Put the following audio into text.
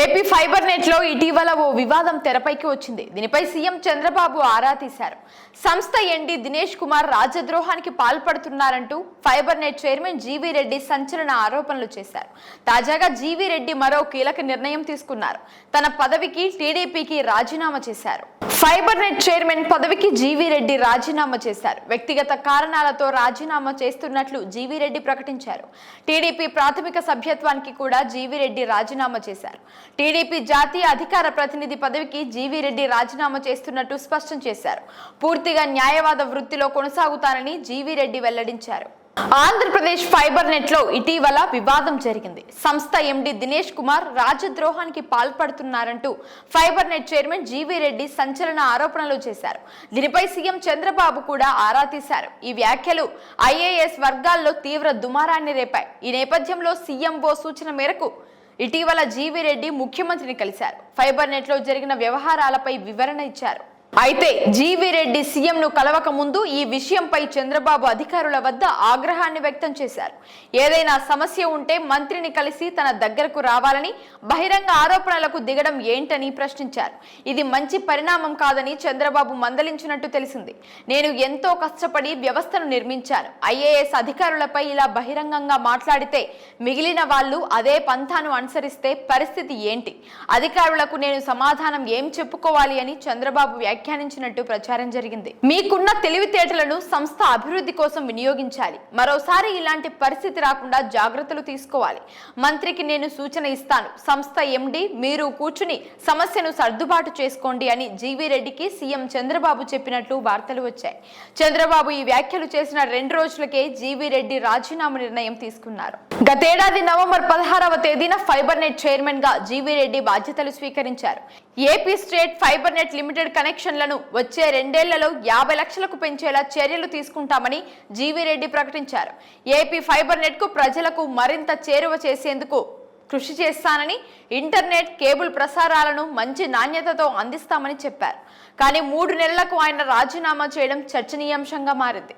AP fibre నెట్లో ఇటీవల ఓ వివాదం తెరపైకి వచ్చింది. దీనిపై సీఎం చంద్రబాబు ఆరా తీశారు. సంస్థ ఎండి దినేష్ కుమార్ రాజద్రోహానికి పాల్పడుతున్నారంటూ fibre net chairman GV Reddy సంచలన ఆరోపణలు చేశారు. తాజాగా జీవీ రెడ్డి మరో కీలక నిర్ణయం తీసుకున్నారు. తన పదవికి టీడీపీకి రాజీనామా చేశారు. ఫైబర్ నెట్ చైర్మన్ పదవికి జీవీ రెడ్డి రాజీనామా చేశారు. వ్యక్తిగత కారణాలతో రాజీనామా చేస్తున్నట్లు జీవీ రెడ్డి ప్రకటించారు. టీడీపీ ప్రాథమిక సభ్యత్వానికి కూడా జీవీ రెడ్డి రాజీనామా చేశారు. టీడీపీ జాతీయ అధికార ప్రతినిధి పదవికి జీవీ రెడ్డి రాజీనామా చేస్తున్నట్టు స్పష్టం చేశారు. పూర్తిగా న్యాయవాద వృత్తిలో కొనసాగుతానని జీవీ రెడ్డి వెల్లడించారు. ఆంధ్రప్రదేశ్ ఫైబర్ నెట్లో ఇటీవల వివాదం జరిగింది. సంస్థ ఎండి దినేష్ కుమార్ రాజద్రోహానికి పాల్పడుతున్నారంటూ fibre net chairman GV Reddy సంచలన ఆరోపణలు చేశారు. దీనిపై సీఎం చంద్రబాబు కూడా ఆరా తీశారు. ఈ వ్యాఖ్యలు ఐఏఎస్ వర్గాల్లో తీవ్ర దుమారాన్ని రేపాయి. ఈ నేపథ్యంలో సీఎంఓ సూచన మేరకు ఇటీవల జీవీ రెడ్డి ముఖ్యమంత్రిని కలిశారు. ఫైబర్ నెట్లో జరిగిన వ్యవహారాలపై వివరణ ఇచ్చారు. అయితే జీవీ రెడ్డి సీఎం ను కలవక ముందు ఈ విషయంపై చంద్రబాబు అధికారుల వద్ద ఆగ్రహాన్ని వ్యక్తం చేశారు. ఏదైనా సమస్య ఉంటే మంత్రిని కలిసి తన దగ్గరకు రావాలని బహిరంగ ఆరోపణలకు దిగడం ఏంటని ప్రశ్నించారు. ఇది మంచి పరిణామం కాదని చంద్రబాబు మందలించినట్టు తెలిసింది. నేను ఎంతో కష్టపడి వ్యవస్థను నిర్మించాను. ఐఏఎస్ అధికారులపై ఇలా బహిరంగంగా మాట్లాడితే మిగిలిన వాళ్ళు అదే పంథాను అనుసరిస్తే పరిస్థితి ఏంటి? అధికారులకు నేను సమాధానం ఏం చెప్పుకోవాలి అని చంద్రబాబు వ్యాఖ్య వ్యాఖ్యానించినట్టు ప్రచారం జరిగింది. మీకున్న తెలివితేటలను సంస్థ అభివృద్ధి కోసం వినియోగించాలి. మరోసారి ఇలాంటి పరిస్థితి రాకుండా జాగ్రత్తలు తీసుకోవాలి. మంత్రికి నేను సూచన ఇస్తాను. సంస్థ ఎండి మీరు కూర్చుని సమస్యను సర్దుబాటు చేసుకోండి అని జీవీ రెడ్డికి సీఎం చంద్రబాబు చెప్పినట్లు వార్తలు వచ్చాయి. చంద్రబాబు ఈ వ్యాఖ్యలు చేసిన రెండు రోజులకే జీవీ రెడ్డి రాజీనామా నిర్ణయం తీసుకున్నారు. గతేడాది నవంబర్ పదహారవ తేదీన ఫైబర్ నెట్ చైర్మన్గా జీవీ రెడ్డి బాధ్యతలు స్వీకరించారు. AP state fibre net limited connection కనెక్షన్లను వచ్చే రెండేళ్ళలో యాభై లక్షలకు పెంచేలా చర్యలు తీసుకుంటామని జీవీరెడ్డి ప్రకటించారు. ఏపీ ఫైబర్ నెట్కు ప్రజలకు మరింత చేరువ చేసేందుకు కృషి చేస్తానని ఇంటర్నెట్ కేబుల్ ప్రసారాలను మంచి నాణ్యతతో అందిస్తామని చెప్పారు. కానీ మూడు నెలలకు ఆయన రాజీనామా చేయడం చర్చనీయాంశంగా మారింది.